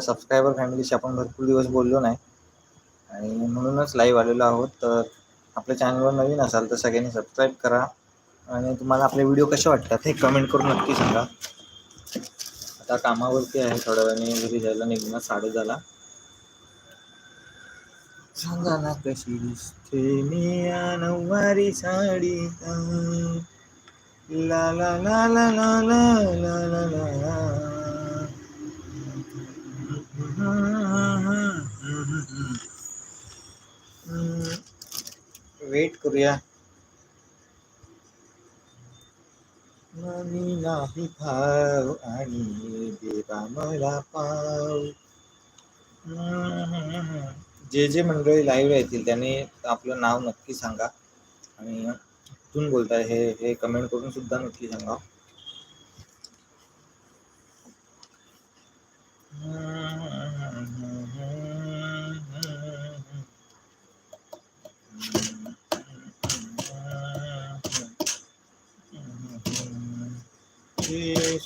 Subscriber फॅमिलीशी आपण भरपूर दिवस बोललो नाही. आणि म्हणूनच लाईव्ह आलेलो आहोत. तर आपल्या चॅनलवर नवीन असाल तर सगळ्यांनी सबस्क्राईब करा. आणि तुम्हाला आपले व्हिडिओ कसे वाटतात हे कमेंट करून नक्की सांगा. आता कामावरती आहे थोड्या वेळाने. घरी जायला निघणार साडे झाला सांगा ना कशी दिसते मी या नऊवारी साडी. ला ला ला ला ला ला ला ला ला वेट करूया. मी नाही भाव आणि देवा मला पाव. जे जे मंडळी लाईव्ह येतील त्यांनी आपलं नाव नक्की सांगा. आणि कुठून बोलताय हे हे कमेंट करून सुद्धा नक्की सांगा. जय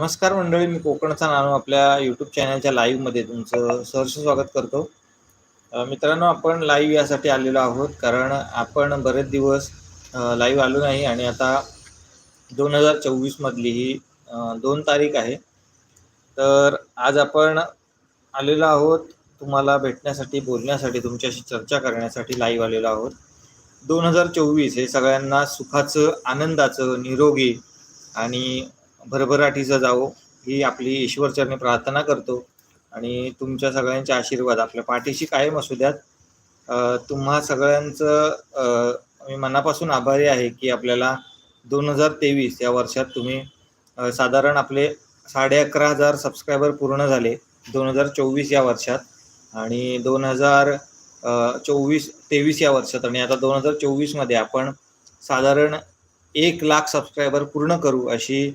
नमस्कार मंडळी मी कोकणचा नानू आपल्या यूट्यूब चॅनलच्या लाईव्हमध्ये तुमचं सहर्ष स्वागत करतो. मित्रांनो आपण लाईव्ह यासाठी आलेलो आहोत कारण आपण बरेच दिवस लाईव्ह आलो नाही आणि आता दोन हजार चोवीसमधली ही दोन तारीख आहे. तर आज आपण आलेलो आहोत तुम्हाला भेटण्यासाठी बोलण्यासाठी तुमच्याशी चर्चा करण्यासाठी लाईव्ह आलेलो आहोत. दोन हजार चोवीस हे सगळ्यांना सुखाचं आनंदाचं निरोगी आणि भरभराटीचं जावो ही आपली ईश्वरचरणी प्रार्थना करतो. आणि तुमच्या सगळ्यांचे आशीर्वाद आपल्या पाठीशी कायम असू द्यात. तुम्हा सगळ्यांचं मी मनापासून आभारी आहे की आपल्याला दोन हजार तेवीस या वर्षात तुम्ही साधारण आपले साडे अकरा हजार सबस्क्रायबर पूर्ण झाले दोन हजार चोवीस या वर्षात. आणि दोन हजार चोवीस तेवीस या वर्षात आणि आता दोन हजार चोवीसमध्ये आपण साधारण एक लाख सबस्क्रायबर पूर्ण करू अशी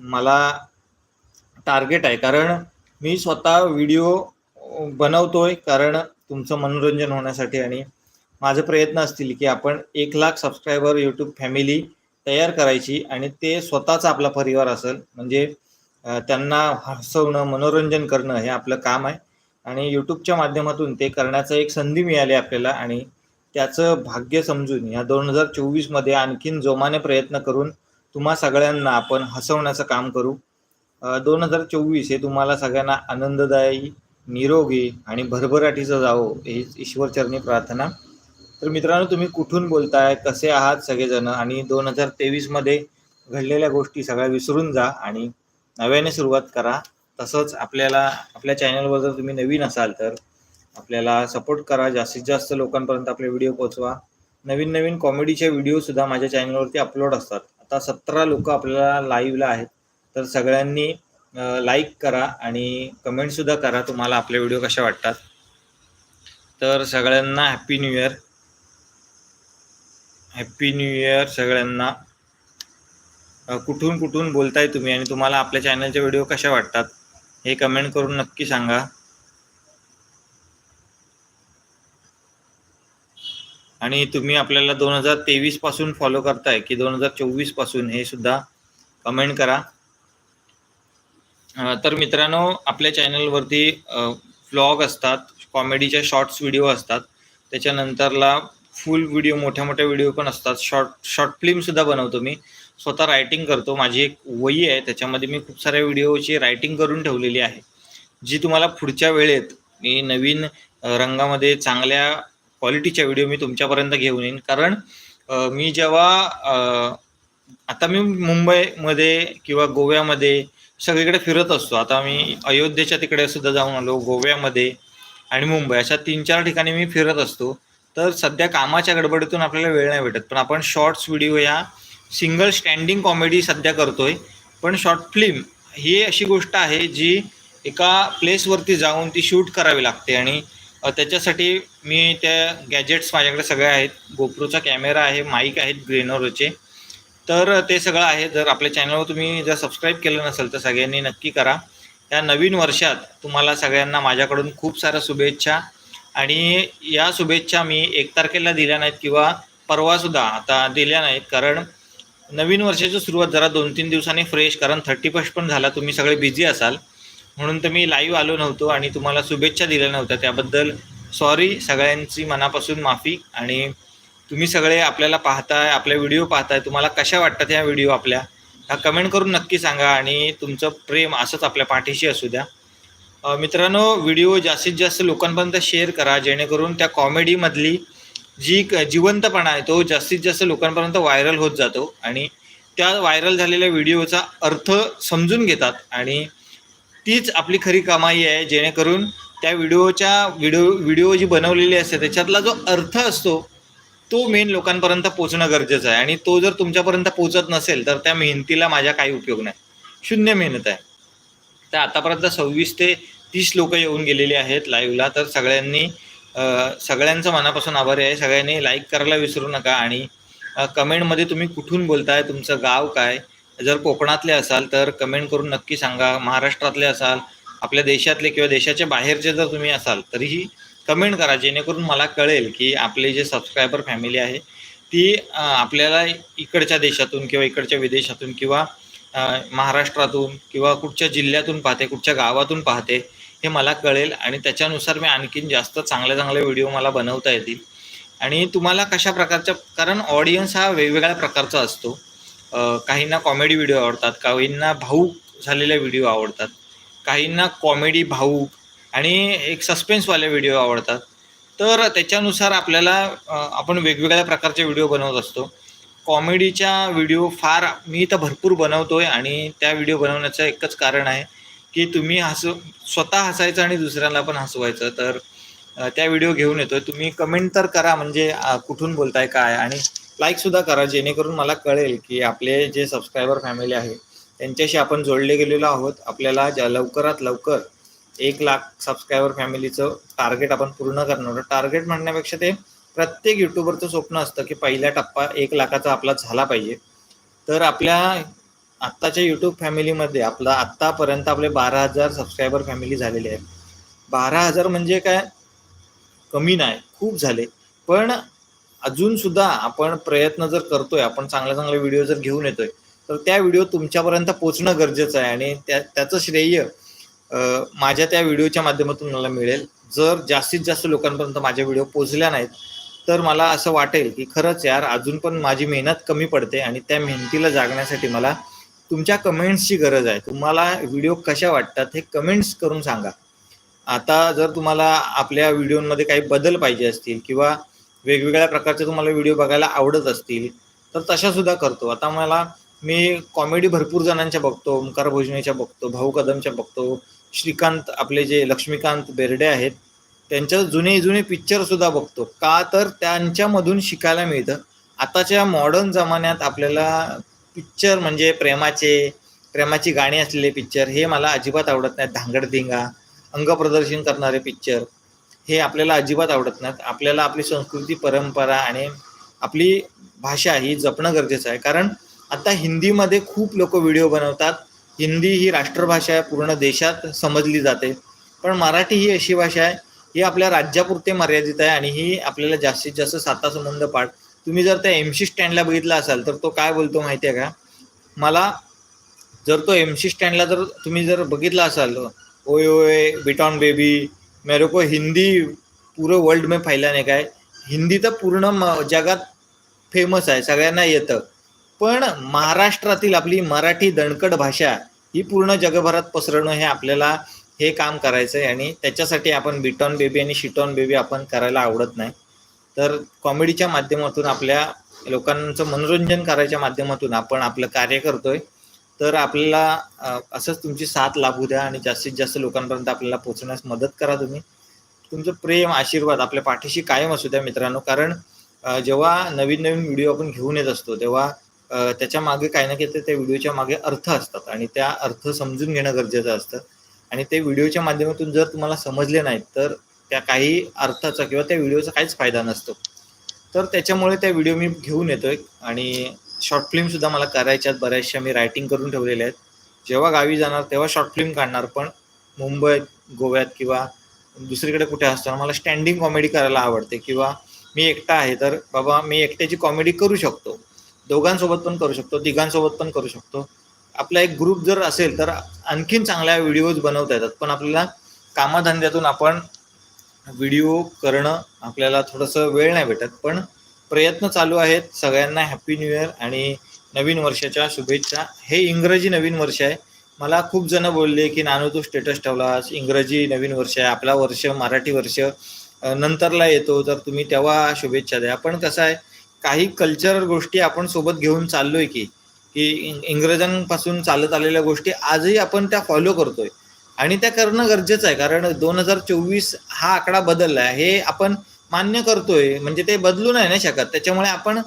मला टार्गेट आहे. कारण मी स्वतः व्हिडिओ बनवतोय कारण तुमचं मनोरंजन होण्यासाठी आणि माझे प्रयत्न असतील की आपण एक लाख सबस्क्रायबर यूट्यूब फॅमिली तयार करायची आणि ते स्वतःचा आपला परिवार असेल. म्हणजे त्यांना हसवणं मनोरंजन करणं हे आपलं काम आहे. आणि यूट्यूबच्या माध्यमातून ते करण्याचं एक संधी मिळाली आपल्याला आणि त्याचं भाग्य समजून या दोन हजार चोवीसमध्ये आणखीन जोमाने प्रयत्न करून तुम्हा सगळ्यांना आपण हसवण्याचं काम करू. दोन हजार चोवीस हे तुम्हाला सगळ्यांना आनंददायी निरोगी आणि भरभराटीचं जावो ही ईश्वरचरणी प्रार्थना. तर मित्रांनो तुम्ही कुठून बोलताय कसे आहात सगळेजण? आणि दोन हजार तेवीसमध्ये घडलेल्या गोष्टी सगळ्या विसरून जा आणि नव्याने सुरुवात करा. तसंच आपल्याला आपल्या चॅनलवर जर तुम्ही नवीन असाल तर आपल्याला सपोर्ट करा. जास्तीत जास्त लोकांपर्यंत आपले व्हिडिओ पोहोचवा नवीन नवीन कॉमेडीचे व्हिडिओ सुद्धा माझ्या चॅनलवरती अपलोड असतात. आता सतरा लोक आपल्याला लाईव्हला आहेत. तर सगळ्यांनी लाईक करा आणि कमेंट सुद्धा करा तुम्हाला आपले व्हिडिओ कसे वाटतात. तर सगळ्यांना happy new year happy new year सगळ्यांना. कुठून कुठून बोलताय तुम्ही आणि तुम्हाला आपल्या चॅनलचे व्हिडिओ कसे वाटतात हे कमेंट करून नक्की सांगा. आणि तुम्ही आपल्याला दोन हजार तेवीसपासून फॉलो करताय की दोन हजार चोवीसपासून हे सुद्धा कमेंट करा. तर मित्रांनो आपल्या चॅनलवरती व्लॉग असतात कॉमेडीच्या शॉर्ट्स व्हिडिओ असतात. त्याच्यानंतरला फुल व्हिडिओ मोठ्या मोठ्या व्हिडिओ पण असतात. शॉर्ट शॉर्ट फिल्मसुद्धा बनवतो मी. स्वतः रायटिंग करतो. माझी एक वही आहे. त्याच्यामध्ये मी खूप साऱ्या व्हिडिओची रायटिंग करून ठेवलेली आहे. जी तुम्हाला पुढच्या वेळेत मी नवीन रंगामध्ये चांगल्या क्वालिटीच्या व्हिडिओ मी तुमच्यापर्यंत घेऊन येईन. कारण मी जेव्हा आता मी मुंबईमध्ये किंवा गोव्यामध्ये सगळीकडे फिरत असतो. आता मी अयोध्येच्या तिकडे सुद्धा जाऊन आलो गोव्यामध्ये आणि मुंबई अशा तीन चार ठिकाणी मी फिरत असतो. तर सध्या कामाच्या गडबडीतून आपल्याला वेळ नाही भेटत. पण आपण शॉर्ट्स व्हिडिओ या सिंगल स्टँडिंग कॉमेडी सध्या करतोय. पण शॉर्ट फिल्म ही अशी गोष्ट आहे जी एका प्लेसवरती जाऊन ती शूट करावी लागते. आणि त्याच्यासाठी मी त्या गॅजेट्स माझ्याकडे सगळे आहेत. गोप्रोचा कॅमेरा आहे माईक आहेत ग्रेनोरोचे तर ते सगळं आहे. जर आपल्या चॅनलवर तुम्ही जर सबस्क्राईब केलं नसेल तर सगळ्यांनी नक्की करा. या नवीन वर्षात तुम्हाला सगळ्यांना माझ्याकडून खूप साऱ्या शुभेच्छा. आणि या शुभेच्छा मी एक तारखेला दिल्या नाहीत किंवा परवासुद्धा आता दिल्या नाहीत. कारण नवीन वर्षाची सुरुवात जरा दोन तीन दिवसांनी फ्रेश कारण थर्टी फर्स्ट पण झाला. तुम्ही सगळे बिझी असाल. म्हणून तर मी लाईव्ह आलो नव्हतो आणि तुम्हाला शुभेच्छा दिल्या नव्हत्या. त्याबद्दल सॉरी सगळ्यांची मनापासून माफी आणि तुम्ही सगळे आपल्याला पाहताय आपल्या व्हिडिओ पाहताय. तुम्हाला कशा वाटतात ह्या व्हिडिओ आपल्या? हा कमेंट करून नक्की सांगा आणि तुमचं प्रेम असंच आपल्या पाठीशी असू द्या. मित्रांनो व्हिडिओ जास्तीत जास्त लोकांपर्यंत शेअर करा जेणेकरून त्या कॉमेडीमधली जी क- जिवंतपणा आहे तो जास्तीत जास्त लोकांपर्यंत व्हायरल होत जातो आणि त्या व्हायरल झालेल्या व्हिडिओचा अर्थ समजून घेतात आणि तीच आपली खरी कमाई आहे जेणेकरून त्या व्हिडिओच्या व्हिडिओ व्हिडिओ जी बनवलेली असते त्याच्यातला जो अर्थ असतो तो मेन लोकांपर्यंत पोचणं गरजेचं आहे. आणि तो जर तुमच्यापर्यंत पोचत नसेल तर त्या मेहनतीला माझ्या काही उपयोग नाही. शून्य मेहनत आहे. तर आतापर्यंत सव्वीस ते तीस लोक येऊन गेलेले आहेत लाईव्हला तर सगळ्यांनी सगळ्यांचं मनापासून आभारी आहे. सगळ्यांनी लाईक करायला विसरू नका. आणि कमेंटमध्ये तुम्ही कुठून बोलताय तुमचं गाव काय? जर कोकणातले असाल तर कमेंट करून नक्की सांगा. महाराष्ट्रातले असाल आपल्या देशातले किंवा देशाच्या बाहेरचे जर तुम्ही असाल तरीही कमेंट करा. जेणेकरून मला कळेल की आपले जे सबस्क्रायबर फॅमिली आहे ती आपल्याला इकडच्या देशातून किंवा इकडच्या विदेशातून किंवा महाराष्ट्रातून किंवा कुठच्या जिल्ह्यातून पाहते कुठच्या गावातून पाहते हे मला कळेल. आणि त्याच्यानुसार मी आणखीन जास्त चांगले चांगले व्हिडिओ मला बनवता येतील. आणि तुम्हाला कशा प्रकारच्या कारण ऑडियन्स हा वेगवेगळ्या प्रकारचा असतो. काहींना कॉमेडी व्हिडिओ आवडतात काहींना भाऊक झालेले व्हिडिओ आवडतात काहींना कॉमेडी भाऊक आणि एक सस्पेन्सवाले व्हिडिओ आवडतात. तर त्याच्यानुसार आपल्याला आपण वेगवेगळ्या प्रकारचे व्हिडिओ बनवत असतो. कॉमेडीच्या व्हिडिओ फार मी तर भरपूर बनवतो आहे आणि त्या व्हिडिओ बनवण्याचं एकच कारण आहे की तुम्ही हस स्वतः हसायचं आणि दुसऱ्याला पण हसवायचं. तर त्या व्हिडिओ घेऊन येतोय. तुम्ही कमेंट तर करा म्हणजे कुठून बोलताय काय? आणि लाईक सुद्धा करा जेणेकरून मला कळेल की आपले जे सबस्क्रायबर फॅमिली आहे त्यांच्याशी आपण जोडले गेलेलो आहोत. आपल्याला ज्या लवकरात लवकर एक लाख सबस्क्रायबर फॅमिलीचं टार्गेट आपण पूर्ण करणार आहोत. टार्गेट म्हणण्यापेक्षा ते प्रत्येक युट्यूबरचं स्वप्न असतं की पहिला टप्पा एक लाखाचा आपला झाला पाहिजे. तर आपल्या आत्ताच्या यूट्यूब फॅमिलीमध्ये आपला आत्तापर्यंत आपले बारा हजार सबस्क्रायबर फॅमिली झालेले आहेत. बारा हजार म्हणजे काय? कमी नाही खूप झाले. पण अजून सुद्धा आपण प्रयत्न जर करतोय आपण चांगले चांगले व्हिडिओ जर घेऊन येतोय तर त्या व्हिडिओ तुमच्यापर्यंत पोचणं गरजेचं आहे आणि त्या त्याचं श्रेय माझ्या त्या व्हिडिओच्या माध्यमातून मला मिळेल. जर जास्तीत जास्त लोकांपर्यंत माझ्या व्हिडिओ पोचल्या नाहीत तर मला असं वाटेल की खरंच यार अजून पण माझी मेहनत कमी पडते आणि त्या मेहनतीला जागण्यासाठी मला तुमच्या कमेंट्सची गरज आहे. तुम्हाला व्हिडिओ कशा वाटतात हे कमेंट्स करून सांगा. आता जर तुम्हाला आपल्या व्हिडिओमध्ये काही बदल पाहिजे असतील किंवा वेगवेगळ्या प्रकारचे तुम्हाला व्हिडिओ बघायला आवडत असतील तर तशा सुद्धा करतो. आता मला मी कॉमेडी भरपूर जणांच्या बघतो ओंकार भोजनेच्या बघतो भाऊ कदमच्या बघतो श्रीकांत आपले जे लक्ष्मीकांत बेर्डे आहेत त्यांच्या जुने जुने पिक्चर सुद्धा बघतो. का तर त्यांच्यामधून शिकायला मिळतं. आताच्या मॉडर्न जमान्यात आपल्याला पिक्चर म्हणजे प्रेमाचे प्रेमाची गाणी असलेले पिक्चर हे मला अजिबात आवडत नाहीत. धांगडधिंगा अंगप्रदर्शन करणारे पिक्चर हे आपल्याला अजिबात आवडत नाहीत. आपल्याला आपली संस्कृती परंपरा आणि आपली भाषा ही जपणं गरजेचं आहे. कारण आता हिंदीमध्ये खूप लोक व्हिडिओ बनवतात. हिंदी ही राष्ट्रभाषा आहे पूर्ण देशात समजली जाते. पण मराठी ही अशी भाषा आहे ही आपल्या राज्यापुरते मर्यादित आहे आणि ही आपल्याला जास्तीत जास्त साता संबंध पाठ तुम्ही जर त्या एम सी स्टँडला बघितला असाल तर तो काय बोलतो माहिती आहे का? मला जर तो एम सी स्टँडला जर तुम्ही जर बघितला असाल ओय ओय बिटॉन बेबी मेरे को हिंदी पूरे वर्ल्ड में फैलाने का हिंदी तर पूर्ण म- जगात फेमस आहे सगळ्यांना येतं. पण महाराष्ट्रातील आपली मराठी दणकट भाषा ही पूर्ण जगभरात पसरणं हे आपल्याला हे काम करायचं आहे आणि त्याच्यासाठी आपण बिटॉन बेबी आणि शिटॉन बेबी आपण करायला आवडत नाही. तर कॉमेडीच्या माध्यमातून आपल्या लोकांचं मनोरंजन करायच्या माध्यमातून आपण आपलं कार्य करतोय. तर आपल्याला असंच तुमची साथ लाभू द्या आणि जास्तीत जास्त लोकांपर्यंत आपल्याला पोहोचण्यास मदत करा तुम्ही. तुमचं प्रेम आशीर्वाद आपल्या पाठीशी कायम असू द्या मित्रांनो. कारण जेव्हा नवीन नवीन व्हिडिओ आपण घेऊन येत असतो तेव्हा त्याच्यामागे काही ना काही त्या व्हिडिओच्या मागे अर्थ असतात आणि त्या अर्थ समजून घेणं गरजेचं असतं. आणि ते व्हिडिओच्या माध्यमातून जर तुम्हाला समजले नाहीत तर त्या काही अर्थाचा किंवा त्या व्हिडिओचा काहीच फायदा नसतो. तर त्याच्यामुळे त्या व्हिडिओ मी घेऊन येतोय आणि शॉर्ट फिल्मसुद्धा मला करायच्यात बऱ्याचशा मी रायटिंग करून ठेवलेल्या आहेत. जेव्हा गावी जाणार तेव्हा शॉर्ट फिल्म काढणार. पण मुंबईत गोव्यात किंवा दुसरीकडे कुठे असताना मला स्टँडिंग कॉमेडी करायला आवडते किंवा मी एकटा आहे तर बाबा मी एकट्याची कॉमेडी करू शकतो. दोघांसोबत पण करू शकतो तिघांसोबत पण करू शकतो. आपला एक ग्रुप जर असेल तर आणखीन चांगल्या व्हिडिओज बनवता येतात. पण आपल्याला कामाधंद्यातून आपण व्हिडिओ करणं आपल्याला थोडंसं वेळ नाही भेटत. पण प्रयत्न चालू आहेत सगळ्यांना हॅपी न्यू इयर आणि नवीन वर्षाच्या शुभेच्छा. हे इंग्रजी नवीन वर्ष आहे. मला खूप जण बोलले की नानू तू स्टेटस ठेवलास. इंग्रजी नवीन वर्ष आहे. आपला वर्ष मराठी वर्ष नंतरला येतो. तर तुम्ही तेव्हा शुभेच्छा द्या. पण कसं आहे काही कल्चरल गोष्टी आपण सोबत घेऊन चाललोय की की इंग- इंग्रजांपासून चालत आलेल्या गोष्टी आजही आपण त्या फॉलो करतोय. आणि त्या करणं गरजेचं आहे. कारण दोन हजार चोवीस हा आकडा बदलला आहे. हे आपण मान्य करतोय म्हणजे ते बदलू नाही ना शकत. त्याच्यामुळे आपण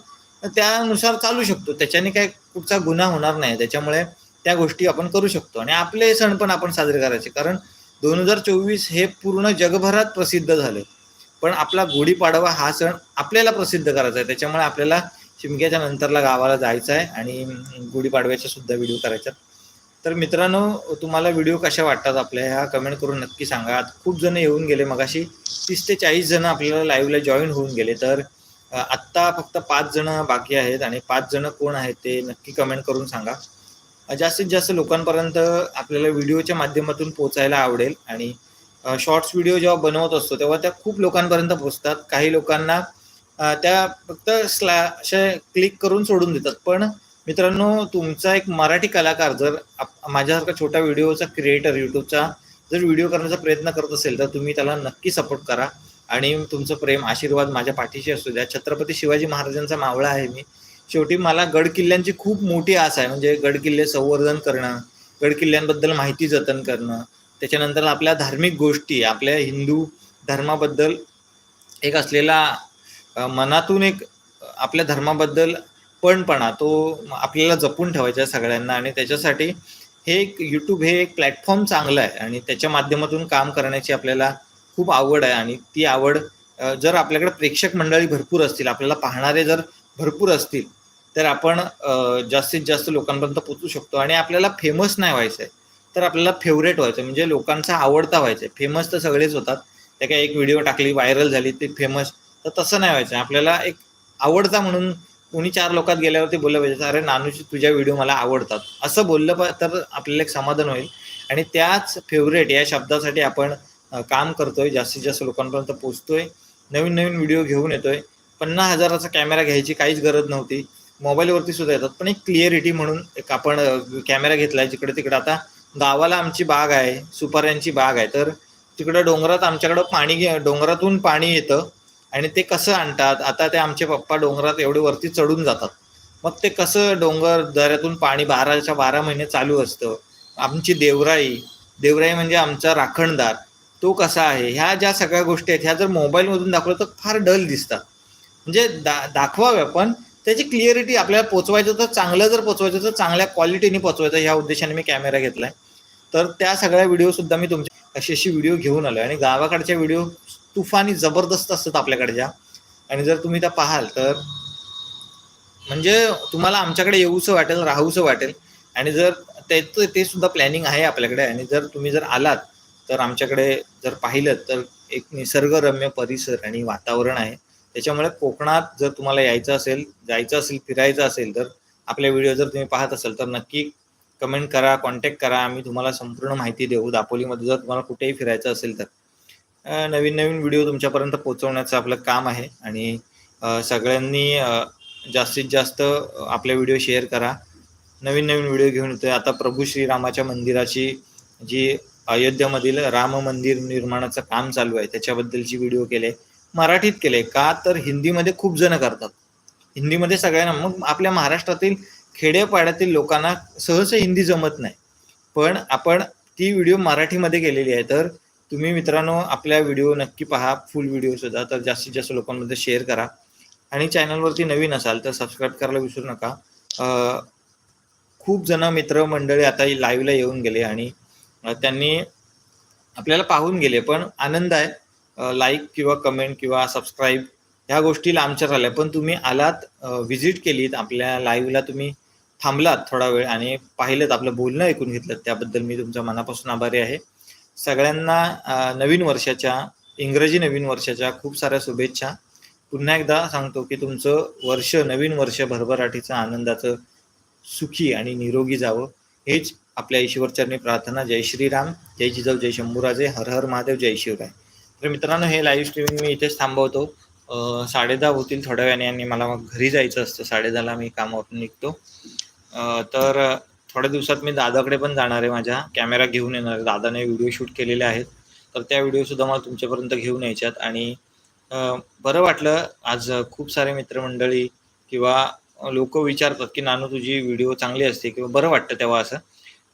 त्यानुसार चालू शकतो. त्याच्याने काय कुठचा गुन्हा होणार नाही. त्याच्यामुळे त्या गोष्टी आपण करू शकतो. आणि आपले सण पण आपण साजरे करायचे. कारण दोन हजार चोवीस हे पूर्ण जगभरात प्रसिद्ध झाले. पण आपला गुढीपाडवा हा सण आपल्याला प्रसिद्ध करायचा आहे. त्याच्यामुळे आपल्याला शिमग्याच्या नंतरला गावाला जायचं आहे. आणि गुढीपाडव्याच्या सुद्धा व्हिडिओ करायचा तर मित्रांनो तुम्हाला व्हिडिओ कशा वाटतात आपल्या? ह्या कमेंट करून नक्की सांगा. खूप जण येऊन गेले मगाशी. तीस ते चाळीस जण आपल्याला लाईव्हला जॉईन होऊन गेले. तर आत्ता फक्त पाच जण बाकी आहेत आणि पाच जण कोण आहेत ते नक्की कमेंट करून सांगा. जास्तीत जास्त लोकांपर्यंत आपल्याला व्हिडिओच्या माध्यमातून पोचायला आवडेल आणि शॉर्ट्स व्हिडिओ जेव्हा बनवत असतो तेव्हा त्या खूप लोकांपर्यंत पोचतात. काही लोकांना त्या फक्त स्लॅ असे क्लिक करून सोडून देतात. पण मित्रांनो तुमचा एक मराठी कलाकार जर आप- माझ्यासारखा छोटा व्हिडिओचा क्रिएटर युट्यूबचा जर व्हिडिओ करण्याचा प्रयत्न करत असेल तर तुम्ही त्याला नक्की सपोर्ट करा. आणि तुमचं प्रेम आशीर्वाद माझ्या पाठीशी असू द्या. छत्रपती शिवाजी महाराजांचा मावळा आहे मी. शेवटी मला गड किल्ल्यांची खूप मोठी आस आहे. म्हणजे गड किल्ले संवर्धन करणं गड किल्ल्यांबद्दल माहिती जतन करणं त्याच्यानंतर आपल्या धार्मिक गोष्टी आपल्या हिंदू धर्माबद्दल एक असलेला मनातून एक आपल्या धर्माबद्दल पणपणा तो आपल्याला जपून ठेवायचा आहे सगळ्यांना आणि त्याच्यासाठी हे एक यूट्यूब हे एक प्लॅटफॉर्म चांगलं आहे आणि त्याच्या माध्यमातून काम करण्याची आपल्याला खूप आवड आहे आणि ती आवड जर आपल्याकडे प्रेक्षक मंडळी भरपूर असतील आपल्याला पाहणारे जर भरपूर असतील तर आपण जास्तीत जास्त लोकांपर्यंत पोचू शकतो आणि आपल्याला फेमस नाही व्हायचं आहे तर आपल्याला फेवरेट व्हायचं म्हणजे लोकांचा आवडता व्हायचं आहे फेमस तर सगळेच होतात. त्या काय एक व्हिडिओ टाकली व्हायरल झाली ते फेमस तर तसं नाही व्हायचं आपल्याला एक आवडता म्हणून कोणी चार लोकात गेल्यावरती बोललं पाहिजे अरे नानूची तुझ्या व्हिडिओ मला आवडतात. असं बोललं पा- तर आपल्याला एक समाधान होईल. आणि त्याच फेवरेट या शब्दासाठी आपण काम करतोय जास्तीत जास्त लोकांपर्यंत पोचतोय नवीन नवीन व्हिडिओ घेऊन येतोय. पन्नास हजाराचा कॅमेरा घ्यायची काहीच गरज नव्हती. मोबाईलवरती सुद्धा येतात. पण एक क्लिअरिटी म्हणून एक आपण कॅमेरा घेतलाय जिकडे तिकडे. आता गावाला आमची बाग आहे सुपाऱ्यांची बाग आहे. तर तिकडं डोंगरात आमच्याकडं पाणी डोंगरातून पाणी येतं. आणि ते कसं आणतात? आता ते आमचे पप्पा डोंगरात एवढे वरती चढून जातात. मग ते कसं डोंगर दऱ्यातून पाणी बाराच्या बारा महिने चालू असतं? आमची देवराई देवराई म्हणजे आमचा राखणदार. तो कसा आहे? ह्या ज्या सगळ्या गोष्टी आहेत ह्या जर मोबाईलमधून दाखवलं तर फार डल दिसतात. म्हणजे दा दाखवाव्या पण त्याची क्लिअरिटी आपल्याला पोचवायचं तर चांगलं जर पोचवायचं तर चांगल्या क्वालिटीने पोचवायचं. ह्या उद्देशाने मी कॅमेरा घेतलाय. तर त्या सगळ्या व्हिडिओ सुद्धा मी तुमच्या अशी अशी व्हिडिओ घेऊन आलो आणि गावाकडच्या व्हिडिओ तुफानी जबरदस्त असतात आपल्याकडच्या. आणि जर तुम्ही त्या पाहाल तर म्हणजे तुम्हाला आमच्याकडे येऊसं वाटेल राहूसं वाटेल. आणि जर त्याचं ते सुद्धा प्लॅनिंग आहे आपल्याकडे. आणि जर तुम्ही जर आलात तर आमच्याकडे जर पाहिलं तर एक निसर्गरम्य परिसर आणि वातावरण आहे. त्याच्यामुळे कोकणात जर तुम्हाला यायचं असेल जायचं असेल फिरायचं असेल तर आपले व्हिडिओ जर तुम्ही पाहत असाल तर नक्की कमेंट करा कॉन्टॅक्ट करा. आम्ही तुम्हाला संपूर्ण माहिती देऊ. दापोलीमध्ये जर तुम्हाला कुठेही फिरायचं असेल तर. नवीन नवीन व्हिडिओ तुमच्यापर्यंत पोहोचवण्याचं आपलं काम आहे. आणि सगळ्यांनी जास्तीत जास्त आपले व्हिडिओ शेअर करा. नवीन नवीन व्हिडिओ घेऊन येतोय. आता प्रभू श्रीरामाच्या मंदिराची जी अयोध्येमधील राम मंदिर निर्माणाचं काम चालू आहे त्याच्याबद्दलची व्हिडिओ केले. मराठीत केले. का तर हिंदीमध्ये खूप जण करतात. हिंदीमध्ये सगळ्यांना मग आपल्या महाराष्ट्रातील खेड्यापाड्यातील लोकांना सहसा हिंदी जमत नाही. पण आपण ती व्हिडिओ मराठीमध्ये केलेली आहे. तर तुम्ही मित्रांनो आपल्या व्हिडिओ नक्की पहा फुल व्हिडिओ सुद्धा. तर जास्तीत जास्त लोकांमध्ये शेअर करा. आणि चॅनलवरती नवीन असाल तर सबस्क्राईब करायला विसरू नका. खूप जण मित्रमंडळी आता लाईव्हला येऊन गेले आणि त्यांनी आपल्याला पाहून गेले. पण आनंद आहे लाईक किंवा कमेंट किंवा सबस्क्राईब ह्या गोष्टी लांबच्या राहिल्या. पण तुम्ही आलात व्हिजिट केलीत आपल्या लाईव्हला तुम्ही थांबलात थोडा वेळ आणि पाहिलं आपलं बोलणं ऐकून घेतलं त्याबद्दल मी तुमच्या मनापासून आभारी आहे. सगळ्यांना नवीन वर्षाच्या इंग्रजी नवीन वर्षाच्या खूप साऱ्या शुभेच्छा. पुन्हा एकदा सांगतो की तुमचं वर्ष नवीन वर्ष भरभराटीचं आनंदाचं सुखी आणि निरोगी जावं. हेच आपल्या ईश्वरचरणी प्रार्थना. जय श्रीराम. जय जिजाऊ जय शंभूराजे. हर हर महादेव जय शिवराय. तर मित्रांनो हे लाईव्ह स्ट्रीमिंग मी इथेच थांबवतो. साडेदहा होतील थोड्या वेळाने आणि मला मग घरी जायचं असतं. साडेदहाला मी कामावरून निघतो. तर थोड्या दिवसात मी दादाकडे पण जाणार आहे माझ्या कॅमेरा घेऊन येणार आहे. दादाने व्हिडिओ शूट केलेले आहेत. तर त्या व्हिडिओसुद्धा मला तुमच्यापर्यंत घेऊन यायच्यात. आणि बरं वाटलं आज खूप सारे मित्रमंडळी किंवा लोक विचारतात की नानू तुझी व्हिडिओ चांगली असते. किंवा बरं वाटतं तेव्हा असं.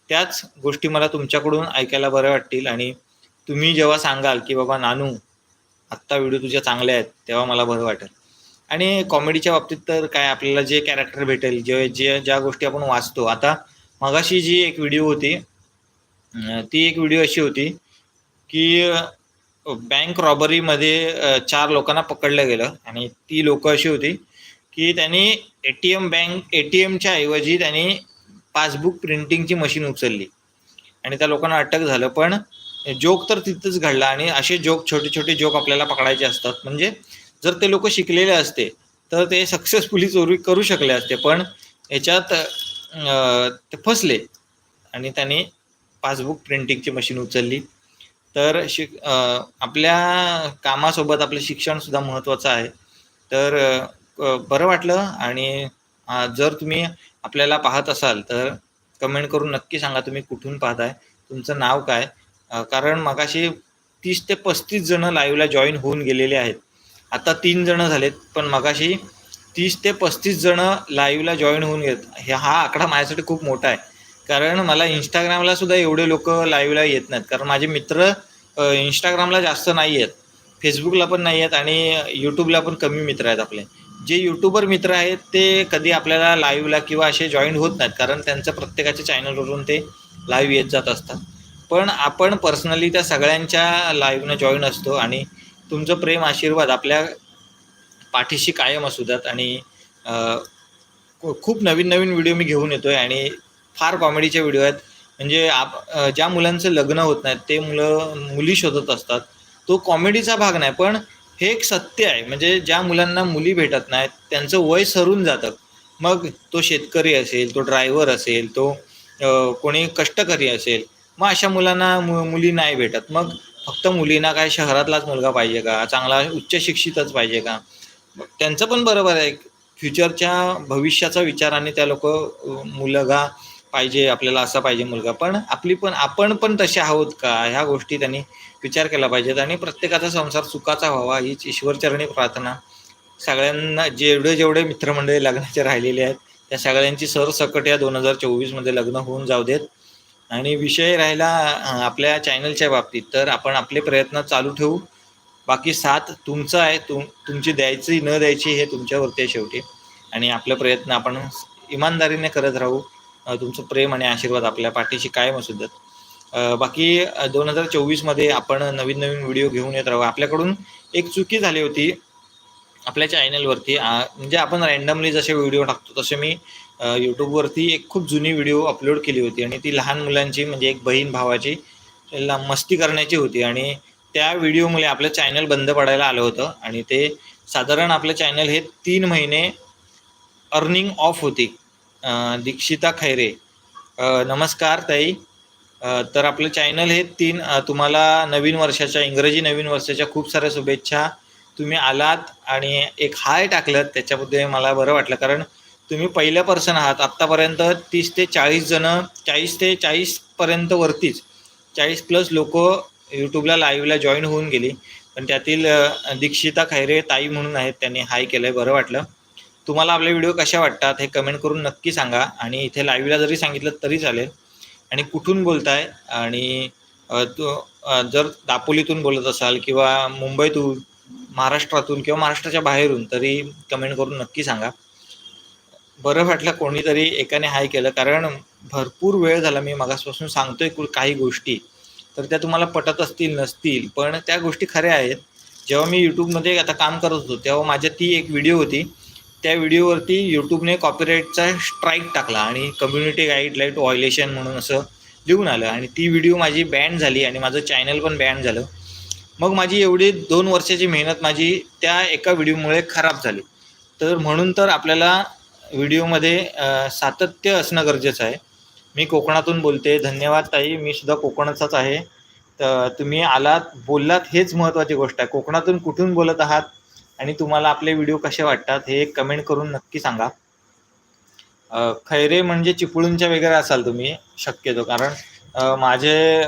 त्याच गोष्टी मला तुमच्याकडून ऐकायला बरं वाटतील. आणि तुम्ही जेव्हा सांगाल की बाबा नानू आत्ता व्हिडिओ तुझ्या चांगल्या आहेत तेव्हा मला बरं वाटेल. आणि कॉमेडीच्या बाबतीत तर काय आपल्याला जे कॅरेक्टर भेटेल जे जे ज्या गोष्टी आपण वाचतो. आता मगाशी जी एक व्हिडिओ होती ती एक व्हिडिओ अशी होती की बँक रॉबरीमध्ये चार लोकांना पकडलं गेलं. आणि ती लोक अशी होती की त्यांनी A T M bank A T एमच्या ऐवजी त्यांनी पासबुक प्रिंटिंगची मशीन उचलली. आणि त्या लोकांना अटक झालं. पण जोक तर तिथंच घडला आणि असे जोक छोटे छोटे जोक आपल्याला पकडायचे असतात. म्हणजे जर ते लोक शिकलेले असते तर ते सक्सेसफुली चोरी करू शकले असते. पण याच्यात ते फसले. आणि त्याने पासबुक प्रिंटिंगची मशीन उचलली. तर शिक आपल्या कामासोबत आपलं शिक्षणसुद्धा महत्त्वाचं आहे. तर बरं वाटलं आणि जर तुम्ही आपल्याला पाहत असाल तर कमेंट करून नक्की सांगा तुम्ही कुठून पाहताय. तुमचं नाव काय? कारण मगाशी तीस ते पस्तीस जण लाईव्हला जॉईन होऊन गेलेले आहेत. आता तीन जण झालेत पण मगाशी तीस ते पस्तीस जण लाईव्हला जॉईन होऊन घेत हे हा आकडा माझ्यासाठी खूप मोठा आहे. कारण मला इंस्टाग्रामला सुद्धा एवढे लोक लाईव्हला येत नाहीत. कारण माझे मित्र इंस्टाग्रामला जास्त नाही आहेत फेसबुकला पण नाही आहेत आणि यूट्यूबला पण कमी मित्र आहेत आपले. जे यूट्यूबर मित्र आहेत ते कधी आपल्याला लाईव्हला किंवा असे जॉईन होत नाहीत. कारण त्यांचं प्रत्येकाच्या चॅनलवरून ते लाईव्ह येत जात असतात. पण आपण पर्सनली त्या सगळ्यांच्या लाईव्हनं जॉईन असतो आणि तुमचं प्रेम आशीर्वाद आपल्या पाठीशी कायम असू द्यात आणि खूप नवीन नवीन व्हिडिओ मी घेऊन येतो आहे आणि फार कॉमेडीचे व्हिडिओ आहेत. म्हणजे आप ज्या मुलांचं लग्न होत नाहीत ते मुलं मुली शोधत असतात. तो कॉमेडीचा भाग नाही पण हे एक सत्य आहे. म्हणजे ज्या मुलांना मुली भेटत नाहीत त्यांचं वय सरून जातं. मग तो शेतकरी असेल तो ड्रायव्हर असेल तो कोणी कष्टकरी असेल मग अशा मुलांना मु मुली नाही भेटत. मग फक्त मुलींना काय शहरातलाच मुलगा पाहिजे का? चांगला उच्च शिक्षितच पाहिजे का? त्यांचं पण बरोबर आहे. फ्युचरच्या भविष्याचा विचाराने त्या लोक मुलगा पाहिजे आपल्याला असा पाहिजे मुलगा. पण आपली पण आपण पण तसे आहोत का? ह्या गोष्टी त्यांनी विचार केला पाहिजेत आणि प्रत्येकाचा संसार सुखाचा व्हावा हीच ईश्वरचरणी प्रार्थना. सगळ्यांना जेवढे जेवढे मित्रमंडळी लग्नाचे राहिलेले आहेत त्या सगळ्यांची सरसकट या दोन हजार चोवीसमध्ये लग्न होऊन जाऊ देत. आणि विषय राहिला आपल्या चॅनलच्या बाबतीत तर आपण आपले प्रयत्न चालू ठेवू. बाकी साथ तुमचं आहे तुम तुमची द्यायची न द्यायची हे तुमच्यावरती आहे शेवटी. आणि आपला प्रयत्न आपण इमानदारीने करत राहू. तुमचं प्रेम आणि आशीर्वाद आपल्या पाठीशी कायम असू देत. बाकी दोन हजार चोवीसमध्ये आपण नवीन नवीन व्हिडिओ घेऊन येत राहू. आपल्याकडून एक चुकी झाली होती आपल्या चॅनलवरती. म्हणजे आपण रँडमली जसे व्हिडिओ टाकतो तसे मी यूट्यूबवरती एक खूप जुनी व्हिडिओ अपलोड केली होती. आणि ती लहान मुलांची म्हणजे एक बहीण भावाची मस्ती करण्याची होती. आणि त्या व्हिडिओमुळे आपलं चॅनल बंद पडायला आलं होतं आणि ते साधारण आपलं चॅनल हे तीन महिने अर्निंग ऑफ होती. दीक्षिता खैरे. नमस्कार ताई. तर आपलं चॅनल हे तीन तुम्हाला नवीन वर्षाच्या इंग्रजी नवीन वर्षाच्या खूप साऱ्या शुभेच्छा. तुम्ही आलात आणि एक हाय टाकलं त्याच्याबद्दल मला बरं वाटलं. कारण तुम्ही पहिल्या पर्सन आहात. आत्तापर्यंत तीस ते चाळीस जणं चाळीस ते चाळीसपर्यंत वरतीच चाळीस प्लस लोक यूट्यूबला लाईव्हला जॉईन होऊन गेली. पण त्यातील दीक्षिता खैरे ताई म्हणून आहेत त्यांनी हाय केलंय बरं वाटलं. तुम्हाला आपले व्हिडिओ कशा वाटतात हे कमेंट करून नक्की सांगा. आणि इथे लाईव्हला जरी सांगितलं तरी चालेल. आणि कुठून बोलताय? आणि जर दापोलीतून बोलत असाल किंवा मुंबईतून महाराष्ट्रातून किंवा महाराष्ट्राच्या बाहेरून तरी कमेंट करून नक्की सांगा. बरं वाटलं कोणीतरी एकाने हाय केलं. कारण भरपूर वेळ झाला मी मगासपासून सांगतोय कु- काही गोष्टी. तर त्या तुम्हाला पटत असतील नसतील पण त्या गोष्टी खऱ्या आहेत. जेव्हा मी यूट्यूबमध्ये आता काम करत होतो तेव्हा माझ्या ती एक व्हिडिओ होती. त्या व्हिडिओवरती यूट्यूबने कॉपीराईटचा स्ट्राईक टाकला आणि कम्युनिटी गाईडलाईट व्हायलेशन म्हणून असं लिहून आलं आणि ती व्हिडिओ माझी बॅन झाली आणि माझं चॅनल पण बॅन झालं. मग माझी एवढी दोन वर्षाची मेहनत माझी त्या एका व्हिडिओमुळे खराब झाली. तर म्हणून तर आपल्याला व्हिडिओमध्ये सातत्य असणं गरजेचं आहे. मी कोकणातून बोलते. धन्यवाद ताई. मी सुद्धा कोकणाचाच आहे. तर तुम्ही आलात बोललात हेच महत्त्वाची गोष्ट आहे. कोकणातून कुठून बोलत आहात आणि तुम्हाला आपले व्हिडिओ कसे वाटतात हे कमेंट करून नक्की सांगा. खैरे म्हणजे चिपळूणच्या वगैरे असाल तुम्ही शक्यतो. कारण माझे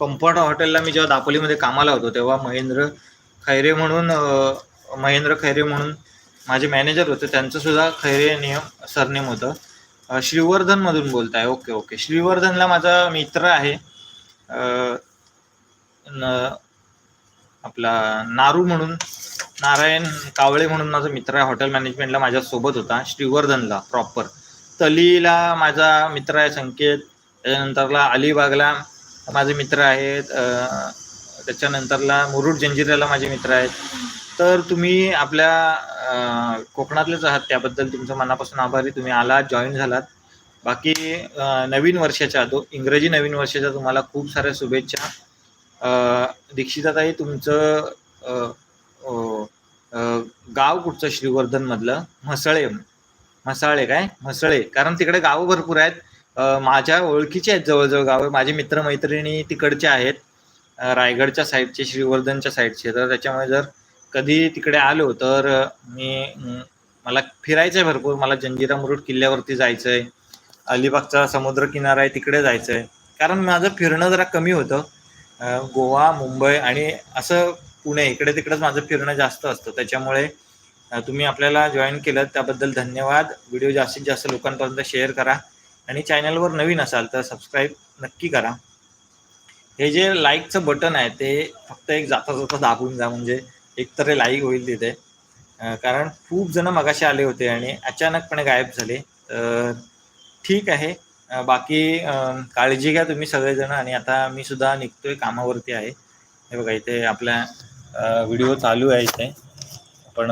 कम्फर्ट हॉटेलला मी जेव्हा दापोलीमध्ये कामाला होतो तेव्हा महेंद्र खैरे म्हणून महेंद्र खैरे म्हणून माझे मॅनेजर होते. त्यांचं सुद्धा खैरे नियम सरनेम होतं. अ, बोलत बोलताय. Okay okay. श्रीवर्धनला माझा मित्र आहे. न- आपला नारू म्हणून नारायण कावळे म्हणून माझा मित्र आहे. हॉटेल मॅनेजमेंटला माझ्या सोबत होता श्रीवर्धनला प्रॉपर. तलीला माझा मित्र आहे संकेत. त्याच्यानंतरला अलिबागला माझे मित्र आहेत. त्याच्यानंतरला मुरुड जंजिऱ्याला माझे मित्र आहेत. तर तुम्ही आपल्या कोकणातलेच आहात त्याबद्दल तुमचं मनापासून आभारी. तुम्ही आलात जॉईन झालात. बाकी नवीन वर्षाच्या दो इंग्रजी नवीन वर्षाच्या तुम्हाला खूप साऱ्या शुभेच्छा. दीक्षिताताई तुमचं गाव कुठचं श्रीवर्धनमधलं? म्हसळे. म्हसाळे काय? म्हसळे. कारण तिकडे गावं भरपूर आहेत. माझ्या ओळखीचे आहेत जवळजवळ गावं. माझे मित्रमैत्रिणी तिकडचे आहेत. रायगडच्या साईडचे श्रीवर्धनच्या साईडचे. तर त्याच्यामुळे जर कधी तिकडे आलो तर मी मला फिरायचं आहे भरपूर. मला जंजिरा मुरुड किल्ल्यावरती जायचं आहे अलिबागचा समुद्र किनारा आहे तिकडे जायचं आहे कारण माझं फिरणं जरा कमी होतं. गोवा मुंबई आणि असं पुणे इकडे तिकडेच माझं फिरणं जास्त असतं. त्याच्यामुळे तुम्ही आपल्याला जॉईन केलं त्याबद्दल धन्यवाद. व्हिडिओ जास्तीत जास्त लोकांपर्यंत शेअर करा. आणि चॅनलवर नवीन असाल तर सबस्क्राईब नक्की करा. हे जे लाईकचं बटन आहे ते फक्त एक जाता जाता दाबून जा म्हणजे एकतर लाईक होईल तिथे. कारण खूप जण मगाशी आले होते आणि अचानकपणे गायब झाले. तर ठीक आहे. बाकी काळजी घ्या तुम्ही सगळेजण आणि आता मी सुद्धा निघतोय कामावरती आहे. हे बघा इथे आपल्या व्हिडिओ चालू आहे इथे. पण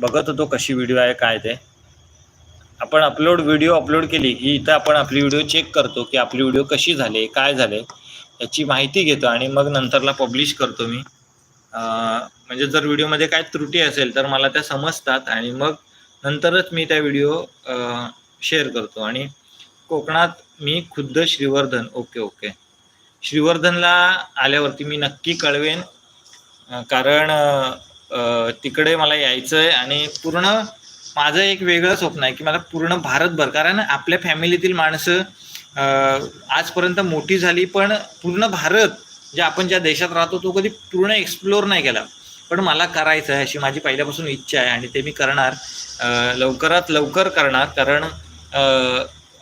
बघत होतो कशी व्हिडिओ आहे काय ते. आपण अपलोड व्हिडिओ अपलोड केली की इथं आपण आपली व्हिडिओ चेक करतो की आपली व्हिडिओ कशी झाली काय झाले याची माहिती घेतो आणि मग नंतरला पब्लिश करतो मी. म्हणजे जर व्हिडिओमध्ये काय त्रुटी असेल तर मला त्या समजतात आणि मग नंतरच मी त्या व्हिडिओ शेअर करतो. आणि कोकणात मी खुद्द श्रीवर्धन. Okay okay. श्रीवर्धनला आल्यावरती मी नक्की कळवेन कारण तिकडे मला यायचं आहे आणि पूर्ण माझं एक वेगळं स्वप्न आहे की मला पूर्ण भारतभर कारण आपल्या फॅमिलीतील माणसं आजपर्यंत मोठी झाली पण पूर्ण भारत जे आपण ज्या देशात राहतो तो कधी पूर्ण एक्सप्लोअर नाही केला. पण मला करायचं आहे अशी माझी पहिल्यापासून इच्छा आहे आणि ते मी करणार. लवकरात लवकर करणार कारण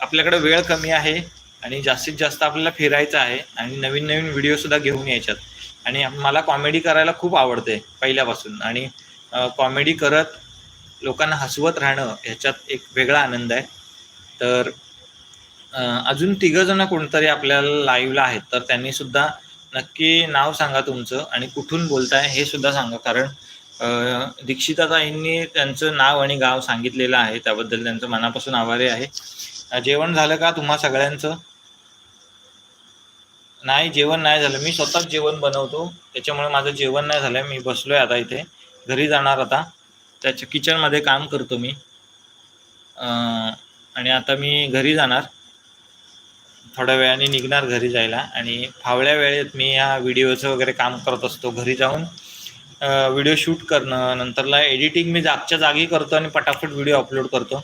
आपल्याकडे वेळ कमी आहे आणि जास्तीत जास्त आपल्याला फिरायचं आहे आणि नवीन नवीन व्हिडिओसुद्धा घेऊन यायच्यात. आणि मला कॉमेडी करायला खूप आवडते पहिल्यापासून. आणि कॉमेडी करत लोकांना हसवत राहणं ह्याच्यात एक वेगळा आनंद आहे. तर अजून तिघंजणं कोणतरी आपल्याला लाईव्हला आहेत. तर त्यांनीसुद्धा नक्की नाव सांगा तुमचं आणि कुठून बोलताय हे सुद्धा सांगा कारण दीक्षिताताईंनी त्यांचं नाव आणि गाव सांगितलेलं आहे त्याबद्दल त्यांचं मनापासून आभारी आहे. जेवण झालं का तुम्हा सगळ्यांचं? नाही जेवण नाही झालं. मी स्वतःच जेवण बनवतो त्याच्यामुळे माझं जेवण नाही झालं मी बसलोय आता इथे घरी जाणार आता. त्याच्या किचनमध्ये काम करतो मी. आणि आता मी घरी जाणार. थोड्या वेळाने निघणार घरी जायला. आणि फावल्या वेळेत मी या व्हिडिओचं वगैरे काम करत असतो घरी जाऊन. व्हिडिओ शूट करणं नंतरला एडिटिंग मी जागच्या जागी करतो आणि पटापट व्हिडिओ अपलोड करतो.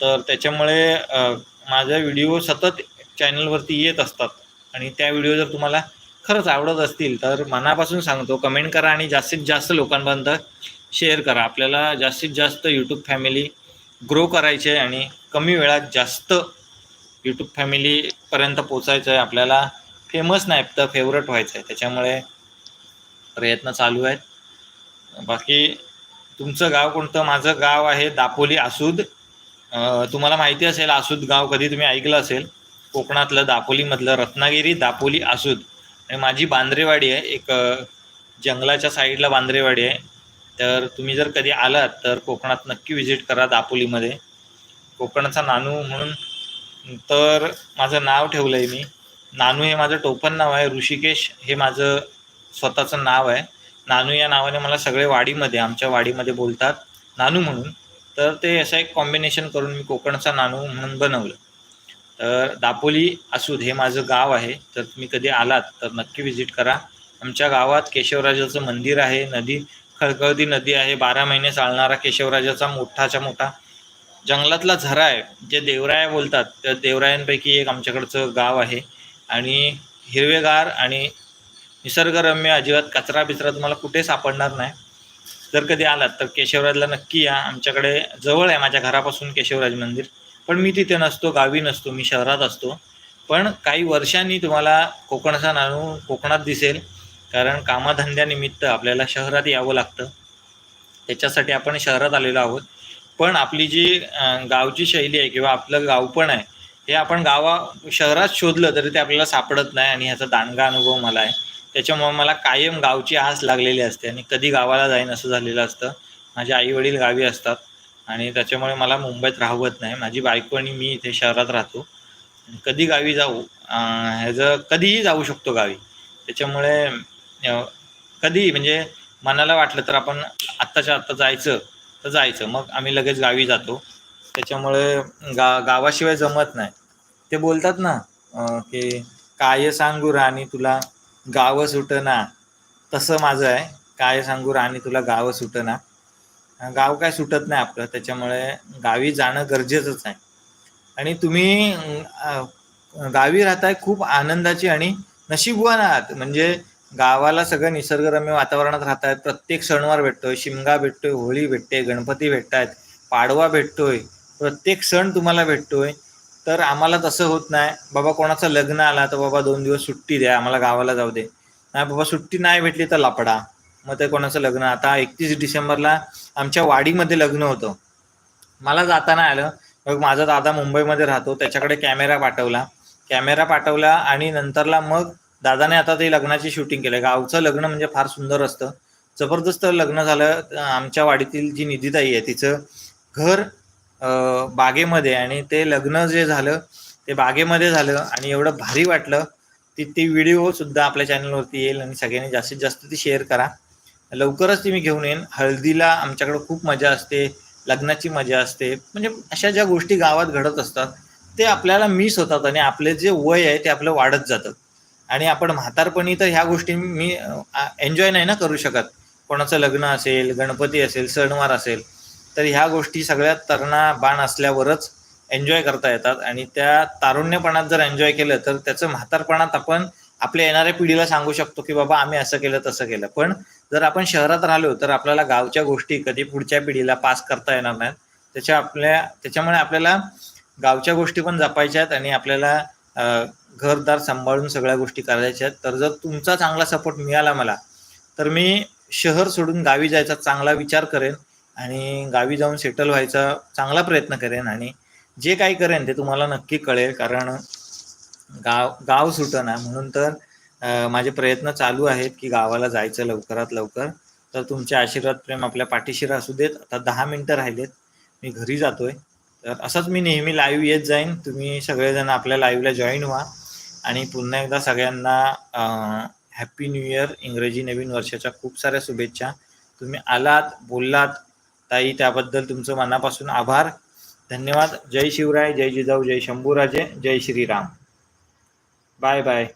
तर त्याच्यामुळे माझ्या व्हिडिओ सतत चॅनलवरती येत असतात. आणि त्या व्हिडिओ जर तुम्हाला खरंच आवडत असतील तर मनापासून सांगतो कमेंट करा आणि जास्तीत जास्त लोकांपर्यंत शेअर करा. आपल्याला जास्तीत जास्त यूट्यूब फॅमिली ग्रो करायची आहे आणि कमी वेळात जास्त यूट्यूब फॅमिलीपर्यंत पोचायचं आहे आपल्याला फेमस नाही तर फेवरेट व्हायचं आहे त्याच्यामुळे प्रयत्न चालू आहेत. बाकी तुमचं गाव कोणतं? माझं गाव आहे दापोली आसूद. तुम्हाला माहिती असेल आसूद गाव कधी तुम्ही ऐकलं असेल. कोकणातलं दापोलीमधलं रत्नागिरी दापोली आसूद. आणि माझी बांद्रेवाडी आहे. एक जंगलाच्या साईडला बांद्रेवाडी आहे. तर तुम्ही जर कधी आलात तर कोकणात नक्की व्हिजिट करा दापोलीमध्ये. कोकणचा नानू म्हणून तर माझं नाव ठेवलं आहे मी. नानू हे माझं टोपण नाव आहे. ऋषिकेश हे माझं स्वतःचं नाव आहे. नानू या नावाने मला सगळे वाडीमध्ये आमच्या वाडीमध्ये बोलतात. नानू म्हणून. तर ते असं एक कॉम्बिनेशन करून मी कोकणचा नानू म्हणून बनवलं. तर दापोली असूद हे माझं गाव आहे. तर तुम्ही कधी आलात तर नक्की व्हिजिट करा. आमच्या गावात केशवराजाचं मंदिर आहे. नदी खळखळती नदी आहे. बारा महिने चालणारा केशवराजाचा मोठाच्या मोठा जंगलातला झरा आहे जे देवराया बोलतात त्या देवरायांपैकी एक आमच्याकडचं गाव आहे. आणि हिरवेगार आणि निसर्गरम्य अजिबात कचरा बिचरा तुम्हाला कुठे सापडणार नाही. जर कधी आलात तर केशवराजला नक्की या. आमच्याकडे जवळ आहे माझ्या घरापासून केशवराज मंदिर. पण मी तिथे नसतो गावी नसतो मी शहरात असतो. पण काही वर्षांनी तुम्हाला कोकणचा नाणू कोकणात दिसेल. कारण कामाधंद्यानिमित्त आपल्याला शहरात यावं लागतं. त्याच्यासाठी आपण शहरात आलेलो आहोत. पण आपली जी गावची शैली आहे किंवा आपलं गावपण आहे हे आपण गावा शहरात शोधलं तरी ते आपल्याला सापडत नाही आणि ह्याचा दांडगा अनुभव मला आहे. त्याच्यामुळे मला कायम गावची आस लागलेली असते आणि कधी गावाला जाईन असं झालेलं असतं. माझे आई वडील गावी असतात आणि त्याच्यामुळे मला मुंबईत राहवत नाही. माझी बायको आणि मी इथे शहरात राहतो. कधी गावी जाऊ ह्याचं कधीही जाऊ शकतो गावी. त्याच्यामुळे कधीही कधी म्हणजे मनाला वाटलं तर आपण आत्ताच्या आत्ता जायचं. तर जायचं. मग आम्ही लगेच गावी जातो. त्याच्यामुळे गा गावाशिवाय जमत नाही. ते बोलतात ना की काय सांगू राणी तुला गाव सुटना. तसं माझं आहे. काय सांगू राणी तुला गाव सुटना. गाव काय सुटत नाही आपलं. त्याच्यामुळे गावी जाणं गरजेचंच आहे. आणि तुम्ही गावी राहताय खूप आनंदाची आणि नशीबवान आहात. म्हणजे गावाला सगळं निसर्गरम्य वातावरणात राहतायत. प्रत्येक सणवार भेटतोय शिमगा भेटतोय होळी भेटते गणपती भेटतायत पाडवा भेटतोय प्रत्येक सण तुम्हाला भेटतोय. तर आम्हाला तसं होत नाही. बाबा कोणाचं लग्न आला तर बाबा दोन दिवस सुट्टी द्या आम्हाला गावाला जाऊ दे. नाही बाबा सुट्टी नाही भेटली तर लापडा मग ते कोणाचं लग्न? आता एकतीस डिसेंबरला आमच्या वाडीमध्ये लग्न होतं. मला जाता नाही आलं. मग माझा दादा मुंबईमध्ये राहतो. त्याच्याकडे कॅमेरा पाठवला. कॅमेरा पाठवला आणि नंतरला मग दादाने आता ते लग्नाची शूटिंग केलं गावचं लग्न म्हणजे फार सुंदर असतं. जबरदस्त लग्न झालं आमच्या वाडीतील जी निधीताई आहे तिचं घर बागेमध्ये आणि ते लग्न जे झालं ते बागेमध्ये झालं आणि एवढं भारी वाटलं ती ती व्हिडिओ सुद्धा आपल्या चॅनलवरती येईल आणि सगळ्यांनी जास्तीत जास्त ती शेअर करा. लवकरच ती मी घेऊन येईन. हळदीला आमच्याकडे खूप मजा असते लग्नाची मजा असते. म्हणजे अशा ज्या गोष्टी गावात घडत असतात ते आपल्याला मिस होतात आणि आपले जे वय आहे ते आपलं वाढत जातं. आणि आपण म्हातारपणी तर ह्या गोष्टी मी एन्जॉय नाही ना करू शकत. कोणाचं लग्न असेल गणपती असेल सणवार असेल तर ह्या गोष्टी सगळ्यात तरणा बाण असल्यावरच एन्जॉय करता येतात. आणि त्या तारुण्यपणात जर एन्जॉय केलं तर त्याचं म्हातारपणात आपण आपल्या येणाऱ्या पिढीला सांगू शकतो की बाबा आम्ही असं केलं तसं केलं. पण जर आपण शहरात राहिलो तर आपल्याला गावच्या गोष्टी कधी पुढच्या पिढीला पास करता येणार नाहीत. त्याच्या आपल्या त्याच्यामुळे आपल्याला गावच्या गोष्टी पण जपायच्या आहेत आणि आपल्याला घरदार सांभाळून सगळ्या गोष्टी करायच्या. तर जर तुमचा चांगला सपोर्ट मिळाला मला तर मी शहर सोडून गावी जायचा चांगला विचार करेन आणि गावी जाऊन सेटल व्हायचा चांगला प्रयत्न करेन आणि जे काही करेन ते तुम्हाला नक्की कळेल. कारण गाव गाव सुटना म्हणून तर माझे प्रयत्न चालू आहेत की गावाला जायचं लवकरात लवकर. तर तुमचे आशीर्वाद प्रेम आपल्या पाठीशीर असू देत. आता दहा मिनिटं राहिलेत. मी घरी जातोय. तर असंच मी नेहमी लाईव्ह येत जाईन. तुम्ही सगळेजण आपल्या लाईव्हला जॉईन व्हा. आणि पुन्हा एकदा सगळ्यांना हॅप्पी न्यू इयर इंग्रजी नवीन वर्षाच्या खूप साऱ्या शुभेच्छा. तुम्ही आलात बोललात ताई त्याबद्दल तुमचं मनापासून आभार. धन्यवाद. जय शिवराय जय जिजाऊ जय शंभूराजे जय श्रीराम. Bye bye